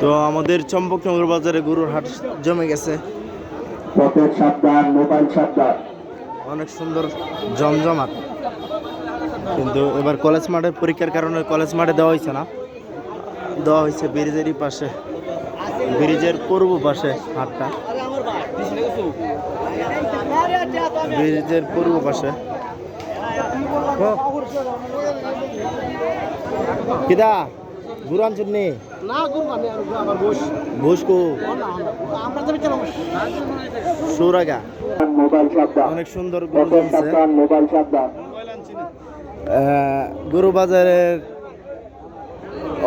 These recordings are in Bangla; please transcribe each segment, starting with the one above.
তো আমাদের চম্পকনগর বাজারে গরুর হাট জমে গেছে। অনেক সুন্দর জমজমাট। কিন্তু এবার কলেজ মাঠে পরীক্ষার কারণে কলেজ মাঠে দেওয়া হয়েছে না। দেওয়া হয়েছে ব্রিজেরই পাশে। ব্রিজের পূর্ব পাশে হাটটা। ব্রিজের পূর্ব পাশে। কিদা? গুরান চুন্নি? না আমি আমার বস। ভুসকু আমরা কেন? সুরাগা। অনেক সুন্দর গরু জমছে। গরু বাজারের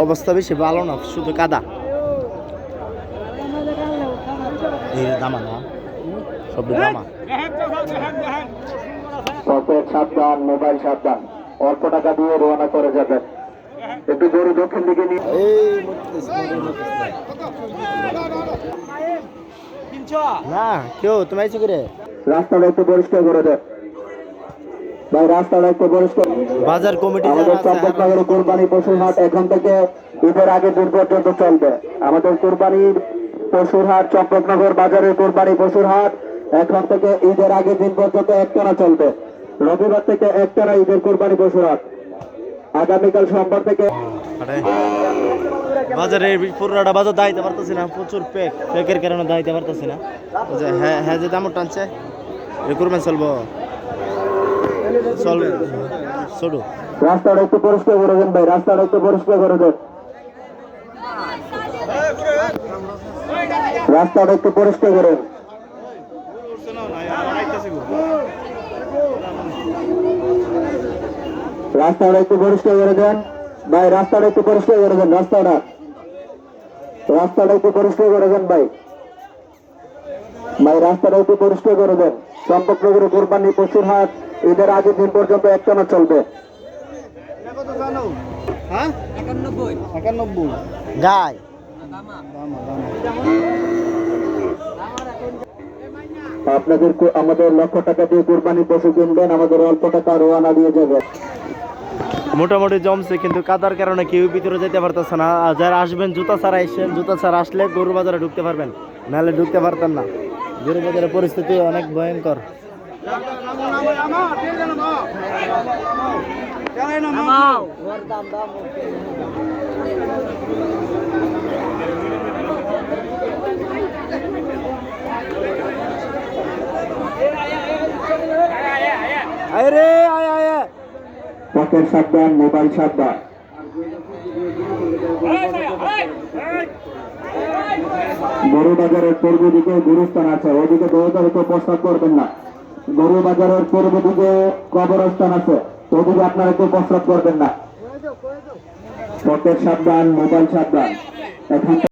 অবস্থা বেশি ভালো না শুধু কাদা। দামা না সব দামা। মোবাইল সাবধান অল্প টাকা দিয়ে রওনা করে যাবেন। একটু গরু দক্ষিণ দিকে নিয়ে। না কেউ তুমি আইছো করে? রাস্তাটা একটু পরিষ্কার করে ভাই রাস্তাটা একটু পরিষ্কার বাজার কমিটি আমাদের কোরবানি পশুর হাট এখন থেকে ঈদের আগে দিন পর্যন্ত চলবে। আমাদের কোরবানির পশুর হাট চম্পকনগর বাজারের কোরবানি পশুর হাট এখন থেকে ঈদের আগে দিন পর্যন্ত একটানা চলবে। রবিবার থেকে একটানা ঈদের কোরবানি পশুর হাট। আগামীকাল সোমবার থেকে বাজারে পুরোটা বাজার দাইতে পারতেছি না প্রচুর পেক পেকের কারণে দাইতে পারতেছি না। হ্যাঁ হ্যাঁ যে দাম টানছে রিক্রুটমেন্ট চলবো। চল ছোটো রাস্তাটা একটু পরিষ্কার করে দেন ভাই রাস্তাটা একটু পরিষ্কার করে দেন। রাস্তাটা একটু পরিষ্কার করে দেন। রাস্তাটা একটু পরিষ্কার করে দেন। ভাই রাস্তাটা একটু পরিষ্কার করে দেন রাস্তাটা। রাস্তাটা একটু পরিষ্কার করে দেন ভাই। ভাই রাস্তাটা একটু পরিষ্কার করে দেন। চম্পকনগরে কোরবানি পশুর হাট ঈদের আগের দিন পর্যন্ত একটানা চলবে। আপনাদের আমাদের লক্ষ টাকা দিয়ে কোরবানি পশু কিনবেন আমাদের অল্প টাকা রোয়ানা দিয়ে যাবেন মোটামুটি জমছে, কিন্তু কাদার কারণে কেউ ভিতরে যেতে পারতেছে না। যারা আসবেন, জুতা ছাড়া এসেছেন জুতা ছাড়া আসলে গরু বাজারে ঢুকতে পারবেন। নাহলে ঢুকতে পারতেন না। গরু বাজারের পরিস্থিতি অনেক ভয়ঙ্কর। আরে। পকেট সাবধান, মোবাইল সাবধান। গরু বাজারের পূর্ব দিকে গুরুস্থান আছে ওদিকে দৌড়াতে কেউ প্রস্তাব করবেন না। গরু বাজারের পূর্ব দিকে কবরস্থান আছে ওদিকে আপনারা কেউ প্রস্তাব করবেন না। পকেট সাবধান, মোবাইল সাবধান। এখন